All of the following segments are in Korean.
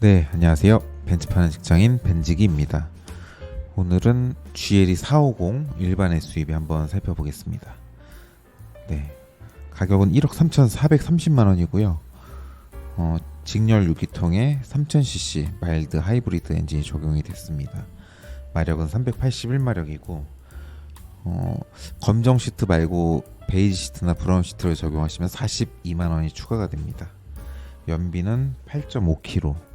네, 안녕하세요. 벤츠 파는 직장인 벤지기입니다. 오늘은 GLE 450 일반 SUV 한번 살펴보겠습니다. 네, 가격은 1억 3,430만 원이고요. 어, 직렬 6기통에 3000cc 마일드 하이브리드 엔진이 적용이 됐습니다. 마력은 381마력이고 어, 검정 시트 말고 베이지 시트나 브라운 시트를 적용하시면 42만 원이 추가가 됩니다. 연비는 8.5km.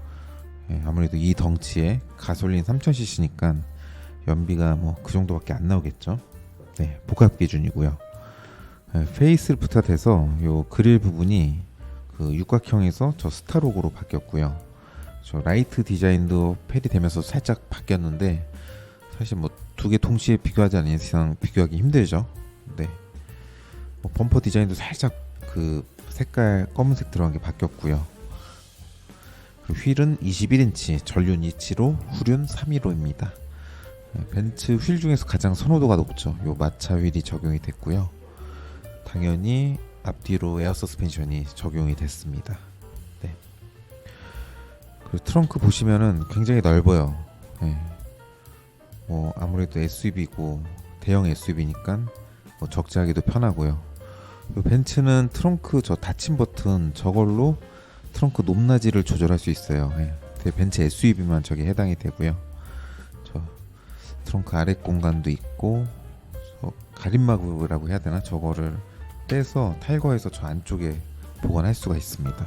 예, 아무래도 이 덩치에 가솔린 3000cc니까 연비가 뭐 그 정도밖에 안 나오겠죠. 네, 복합 기준이고요. 예, 페이스리프트가 돼서 요 그릴 부분이 그 육각형에서 저 스타로그로 바뀌었고요. 저 라이트 디자인도 페리 되면서 살짝 바뀌었는데 사실 뭐 두 개 동시에 비교하지 않는 이상 비교하기 힘들죠. 네. 뭐 범퍼 디자인도 살짝 그 색깔 검은색 들어간 게 바뀌었고요. 그리고 휠은 21인치 전륜 2치로 후륜 315입니다. 벤츠 휠 중에서 가장 선호도가 높죠. 요 마차 휠이 적용이 됐고요. 당연히 앞뒤로 에어 서스펜션이 적용이 됐습니다. 네. 그리고 트렁크 보시면은 굉장히 넓어요. 네. 뭐 아무래도 SUV고 대형 SUV니까 뭐 적재하기도 편하고요. 요 벤츠는 트렁크 저 닫힘 버튼 저걸로 트렁크 높낮이를 조절할 수 있어요. 예. 대- 벤츠 SUV만 저게 해당이 되고요. 저 트렁크 아래 공간도 있고 저 가림막이라고 해야 되나 저거를 떼서 탈거해서 저 안쪽에 보관할 수가 있습니다.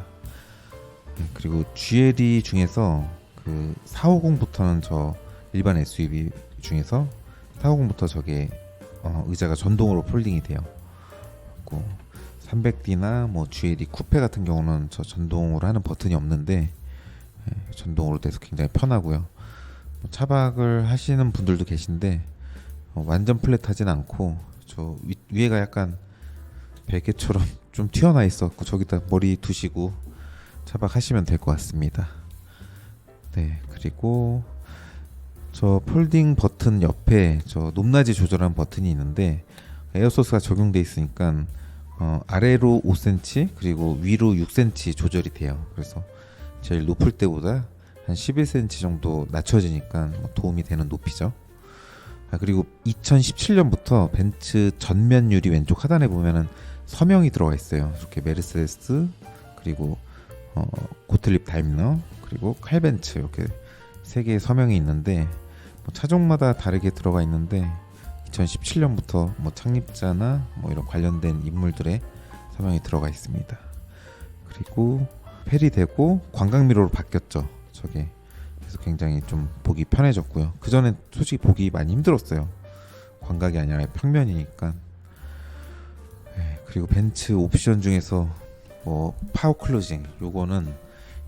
예, 그리고 GLE 중에서 그 450부터는 저 일반 SUV 중에서 450부터 저게 어, 의자가 전동으로 폴딩이 돼요. 그리고 300D나 뭐 GLE 쿠페 같은 경우는 저 전동으로 하는 버튼이 없는데 예, 전동으로 돼서 굉장히 편하고요. 뭐 차박을 하시는 분들도 계신데 어, 완전 플랫하진 않고 저 위, 위에가 약간 베개처럼 좀 튀어나 있었고 저기다 머리 두시고 차박하시면 될 것 같습니다. 네 그리고 저 폴딩 버튼 옆에 저 높낮이 조절하는 버튼이 있는데 에어소스가 적용돼 있으니까 어, 아래로 5cm 그리고 위로 6cm 조절이 돼요. 그래서 제일 높을 때보다 한 11cm 정도 낮춰지니까 뭐 도움이 되는 높이죠. 아, 그리고 2017년부터 벤츠 전면 유리 왼쪽 하단에 보면은 서명이 들어가 있어요. 이렇게 메르세데스 그리고 어, 고틀립 다임러 그리고 칼벤츠 이렇게 세 개의 서명이 있는데 뭐 차종마다 다르게 들어가 있는데 2017년부터 뭐 창립자나 뭐 이런 관련된 인물들의 서명이 들어가 있습니다. 그리고 페리되고 관광미로로 바뀌었죠. 저게 그래서 굉장히 좀 보기 편해졌고요. 그 전에 솔직히 보기 많이 힘들었어요. 광각이 아니라 평면이니까. 네, 그리고 벤츠 옵션 중에서 뭐 파워 클로징 요거는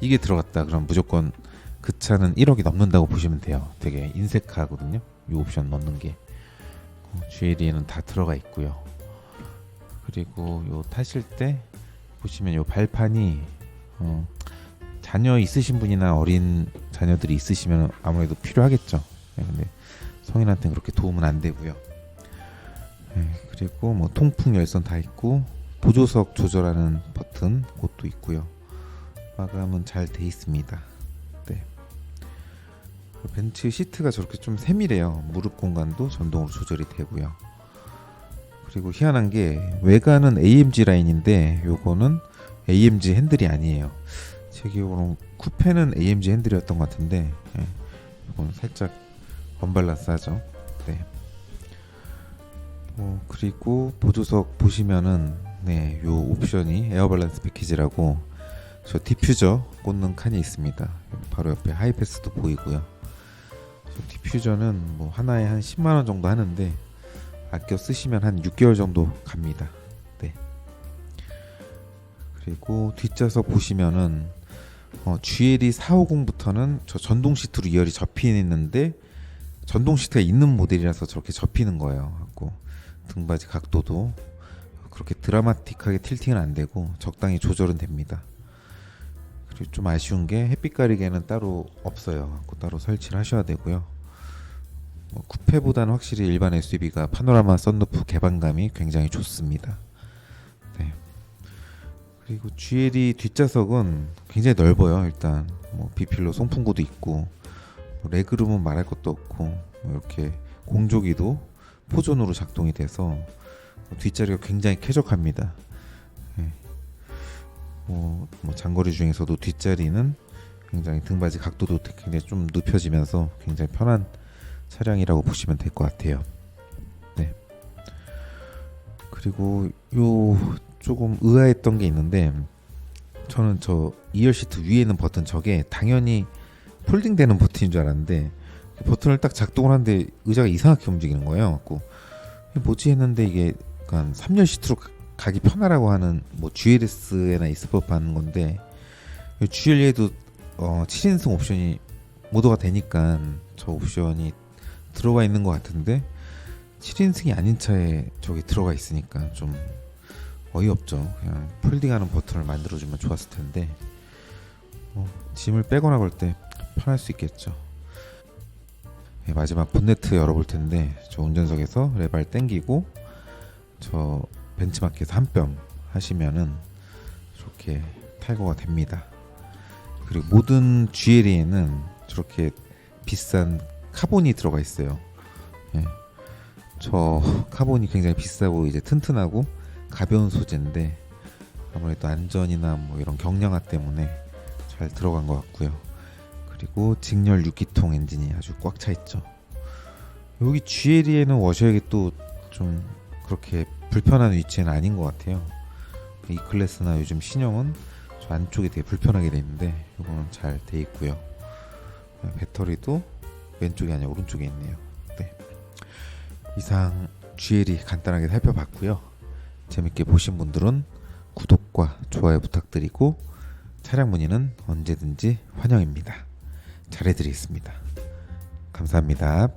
이게 들어갔다 그럼 무조건 그 차는 1억이 넘는다고 보시면 돼요. 되게 인색하거든요. 이 옵션 넣는 게. 어, GLE에는 다 들어가 있고요. 그리고 요 타실 때 보시면 요 발판이 어, 자녀 있으신 분이나 어린 자녀들이 있으시면 아무래도 필요하겠죠. 네, 근데 성인한테는 그렇게 도움은 안 되고요. 네, 그리고 뭐 통풍 열선 다 있고 보조석 조절하는 버튼 그것도 있고요. 마감은 잘 돼 있습니다. 네. 벤츠 시트가 저렇게 좀 세밀해요. 무릎 공간도 전동으로 조절이 되고요. 그리고 희한한 게 외관은 AMG 라인인데 요거는 AMG 핸들이 아니에요. 제 기억으로는 쿠페는 AMG 핸들이었던 것 같은데 예, 이건 살짝 언밸런스하죠. 네. 어, 그리고 보조석 보시면은 네, 요 옵션이 에어밸런스 패키지라고 저 디퓨저 꽂는 칸이 있습니다. 바로 옆에 하이패스도 보이고요. 저 디퓨저는 뭐 하나에 한 10만 원 정도 하는데 아껴 쓰시면 한 6개월 정도 갑니다. 네. 그리고 뒷좌석 보시면은 어, GLE 450부터는 저 전동 시트로 2열이 접히는데 전동 시트가 있는 모델이라서 저렇게 접히는 거예요. 갖고 등받이 각도도 그렇게 드라마틱하게 틸팅은 안 되고 적당히 조절은 됩니다. 좀 아쉬운 게 햇빛 가리개는 따로 없어요. 따로 설치를 하셔야 되고요. 뭐 쿠페보다는 확실히 일반 SUV가 파노라마 썬루프 개방감이 굉장히 좋습니다. 네. 그리고 GL이 뒷좌석은 굉장히 넓어요. 일단 뭐 비필로 송풍구도 있고 뭐 레그룸은 말할 것도 없고 뭐 이렇게 공조기도 포존으로 작동이 돼서 뒷자리가 굉장히 쾌적합니다. 예. 뭐, 뭐 장거리 중에서도 뒷자리는 굉장히 등받이 각도도 굉장히 좀 눕혀지면서 굉장히 편한 차량이라고 보시면 될 것 같아요. 네. 그리고 요 조금 의아했던 게 있는데 저는 저 2열 시트 위에 있는 버튼 저게 당연히 폴딩 되는 버튼인 줄 알았는데 그 버튼을 딱 작동을 하는데 의자가 이상하게 움직이는 거예요. 갖고 뭐지 했는데 이게 약간 3열 시트로 가- 가기 편하라고 하는 뭐 GLS에나 있을 법한 건데 GL에도 어 7인승 옵션이 모드가 되니까 저 옵션이 들어가 있는 것 같은데 7인승이 아닌 차에 저기 들어가 있으니까 좀 어이없죠. 그냥 폴딩하는 버튼을 만들어주면 좋았을 텐데 뭐 짐을 빼거나 그럴 때 편할 수 있겠죠. 네, 마지막 본네트 열어볼 텐데 저 운전석에서 레발 땡기고 저 벤치마켓 한 뼘 하시면은 이렇게 탈거가 됩니다. 그리고 모든 GLE에는 저렇게 비싼 카본이 들어가 있어요. 예. 저 카본이 굉장히 비싸고 이제 튼튼하고 가벼운 소재인데 아무래도 안전이나 뭐 이런 경량화 때문에 잘 들어간 것 같고요. 그리고 직렬 6기통 엔진이 아주 꽉 차 있죠. 여기 GLE에는 워셔액이 또 좀 그렇게 불편한 위치는 아닌 것 같아요. 이 클래스나 요즘 신형은 저 안쪽이 되게 불편하게 돼 있는데 이거는 잘 돼 있고요. 배터리도 왼쪽이 아니라 오른쪽에 있네요. 네. 이상 GLE 간단하게 살펴봤고요. 재밌게 보신 분들은 구독과 좋아요 부탁드리고 차량 문의는 언제든지 환영입니다. 잘해드리겠습니다. 감사합니다.